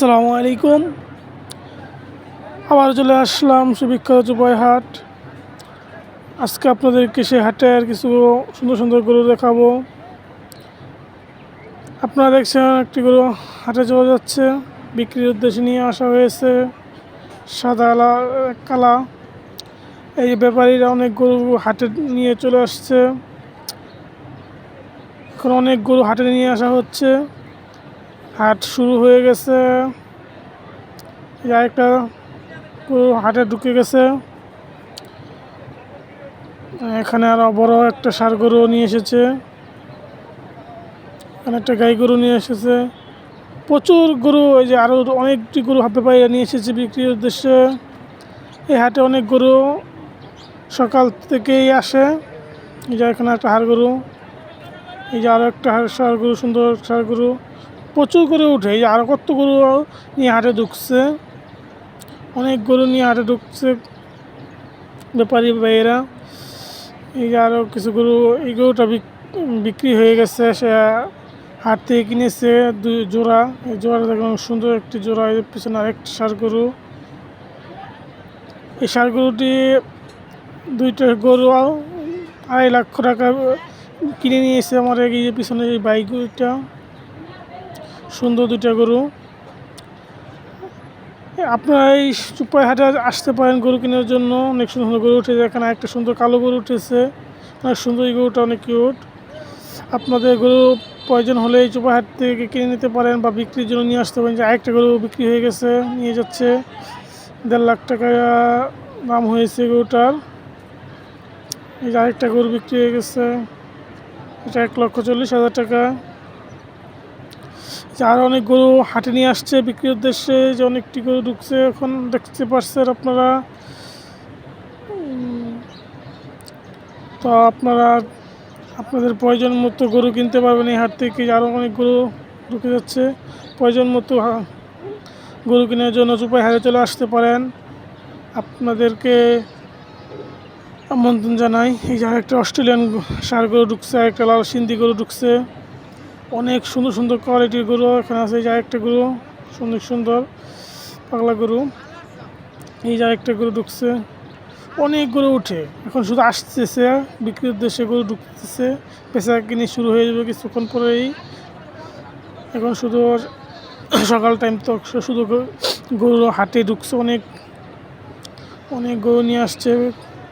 আসসালামু আলাইকুম। আবার চলে আসলাম সুবিখ্যাত চুপাই হাট। আজকে আপনাদেরকে সে হাটের কিছু সুন্দর সুন্দর গরু দেখাবো। আপনারা দেখছেন একটি গরু হাটে চলে যাচ্ছে। বিক্রির উদ্দেশ্যে নিয়ে আসা হয়েছে সাদা কালা। এই ব্যাপারীরা অনেক গরু হাটে নিয়ে চলে আসছে। এখন অনেক গরু হাটে নিয়ে আসা হচ্ছে। হাট শুরু হয়ে গেছে। গরু হাটে ঢুকে গেছে। এখানে আরও বড় একটা সার গরু নিয়ে এসেছে। এখানে একটা গাই গরু নিয়ে এসেছে। প্রচুর গরু, এই যে আরও অনেকটি গরু হাতে পাইয়ে নিয়ে এসেছে বিক্রির উদ্দেশ্যে। এই হাটে অনেক গরু সকাল থেকেই আসে। এই যে এখানে একটা হাড় গরু। এই যে আরও একটা হাড় সার গরু, সুন্দর সার গরু। প্রচুর করে উঠে, এই যে আরও কত গরু নিয়ে হাটে ঢুকছে। অনেক গরু নিয়ে হাটে ঢুকছে ব্যাপারী ভাইয়েরা। এই যে আরও কিছু গরু, এই গরুটা বিক- বিক্রি হয়ে গেছে, সে হাট থেকে কিনেছে দুই জোড়া। এই জোড়াটা দেখলাম সুন্দর একটি জোড়া এর পিছনে আরেকটি সার গরু। এই সার গরুটি দুইটা গরু আড়াই লক্ষ টাকা কিনে নিয়েছে আমার এই পিছনে এই বাইকটা সুন্দর দুইটা গরু। আপনারা এই চুপাই হাটে আসতে পারেন গরু কেনার জন্য। অনেক সুন্দর গরু উঠেছে। এখানে একটা সুন্দর কালো গরু উঠেছে। অনেক সুন্দর এই গরুটা, অনেক কিউট। আপনাদের গরু প্রয়োজন হলে এই চুপাই হাট থেকে কিনে নিতে পারেন বা বিক্রির জন্য নিয়ে আসতে পারেন। যে আরেকটা গরু বিক্রি হয়ে গেছে, নিয়ে যাচ্ছে। দেড় লাখ টাকা দাম হয়েছে গরুটার। এই যে আরেকটা গরু বিক্রি হয়ে গেছে। এটা এক লক্ষ চল্লিশ হাজার টাকা। যে আরও অনেক গরু হাটে নিয়ে আসছে, বিক্রির উদ্দেশ্যে যে অনেকটি গরু ঢুকছে, এখন দেখতে পাচ্ছেন আপনারা। তো আপনারা, আপনাদের প্রয়োজন মতো গরু কিনতে পারবেন এই হাট থেকে আরও অনেক গরু ঢুকে যাচ্ছে। প্রয়োজন মতো গরু কেনার জন্য চুপাই হারে চলে আসতে পারেন। আপনাদেরকে আমন্ত্রণ জানাই, এই যে একটা অস্ট্রেলিয়ান সার গরু ঢুকছে একটা লাল সিন্ধি গরু ঢুকছে। অনেক সুন্দর সুন্দর কোয়ালিটির গরু, এখানে আছে এই যে একটা গরু, সুন্দর সুন্দর পাগলা গরু। এই যে একটা গরু ঢুকছে। অনেক গরু উঠে, এখন শুধু আসতেছে, বিক্রির উদ্দেশ্যে গরু ঢুকতেছে। পেশা কিনে শুরু হয়ে যাবে কিছুক্ষণ পরেই। এখন শুধু সকাল টাইম তো শুধু গরু হাটে ঢুকছে অনেক। অনেক গরু নিয়ে আসছে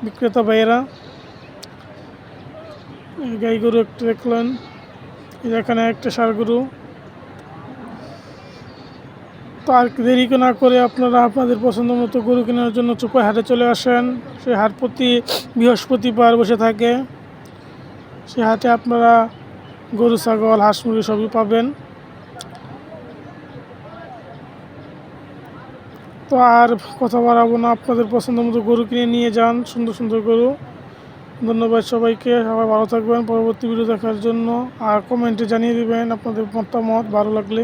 বিক্রেতা ভাইয়েরা। গাই গরু একটু দেখলেন। এখানে একটা সার গরু। তো আর দেরি না করে আপনারা আপনাদের পছন্দ মতো গরু কেনার জন্য চোপাই হাটে চলে আসেন। সেই হাট প্রতি বৃহস্পতিবার বসে থাকে। সেই হাটে আপনারা গরু, ছাগল, হাঁস, মুরগি সবই পাবেন। তো আর কথা বাড়াবো না। আপনাদের পছন্দ মতো গরু কিনে নিয়ে যান। সুন্দর সুন্দর গরু। ধন্যবাদ সবাইকে, সবাই ভালো থাকবেন, পরবর্তী ভিডিও দেখার জন্য। আর কমেন্টে জানিয়ে দেবেন আপনাদের মতামত, ভালো লাগলে।